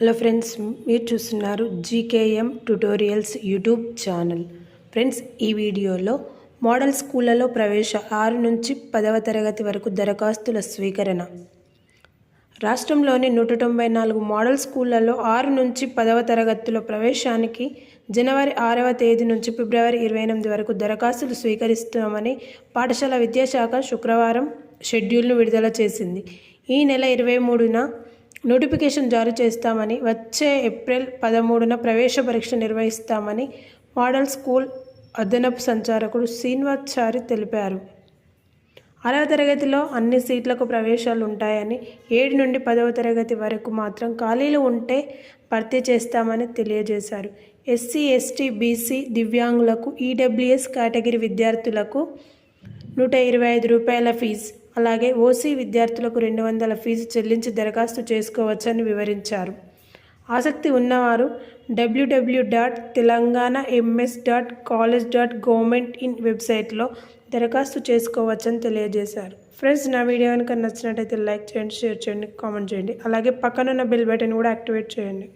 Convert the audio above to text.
Hello friends మీరు చూస్తున్నారు GKM tutorials YouTube channel. Friends ఈ వీడియోలో మోడల్ స్కూళ్ళలో ప్రవేశ ఆరు నుంచి పదవ తరగతి వరకు దరఖాస్తుల స్వీకరణ. రాష్ట్రంలోని నూట తొంభై నాలుగు మోడల్ స్కూళ్ళలో ఆరు నుంచి పదవ తరగతుల ప్రవేశానికి జనవరి ఆరవ తేదీ నుంచి ఫిబ్రవరి ఇరవై ఎనిమిది వరకు దరఖాస్తులు స్వీకరిస్తామని పాఠశాల విద్యాశాఖ శుక్రవారం షెడ్యూల్ను విడుదల చేసింది. ఈ నెల ఇరవై మూడున నోటిఫికేషన్ జారీ చేస్తామని వచ్చే ఏప్రిల్ పదమూడున ప్రవేశ పరీక్ష నిర్వహిస్తామని మోడల్ స్కూల్ అదనపు సంచారకుడు శ్రీనివాచారి తెలిపారు. ఆరవ తరగతిలో అన్ని సీట్లకు ప్రవేశాలు ఉంటాయని ఏడు నుండి పదవ తరగతి వరకు మాత్రం ఖాళీలు ఉంటే భర్తీ చేస్తామని తెలియజేశారు. ఎస్సీ ఎస్టీ బీసీ దివ్యాంగులకు ఈడబ్ల్యూఎస్ కేటగిరీ విద్యార్థులకు నూట ఇరవై ఐదు రూపాయల ఫీజు అలాగే ఓసీ విద్యార్థులకు రెండు వందల ఫీజు చెల్లించి దరఖాస్తు చేసుకోవచ్చని వివరించారు. ఆసక్తి ఉన్నవారు WWW dot Telangana MS dot college dot government in వెబ్సైట్లో దరఖాస్తు చేసుకోవచ్చని తెలియజేశారు. ఫ్రెండ్స్ నా వీడియో కనుక నచ్చినట్టయితే లైక్ చేయండి షేర్ చేయండి కామెంట్ చేయండి. అలాగే పక్కనున్న బెల్ బటన్ కూడా యాక్టివేట్ చేయండి.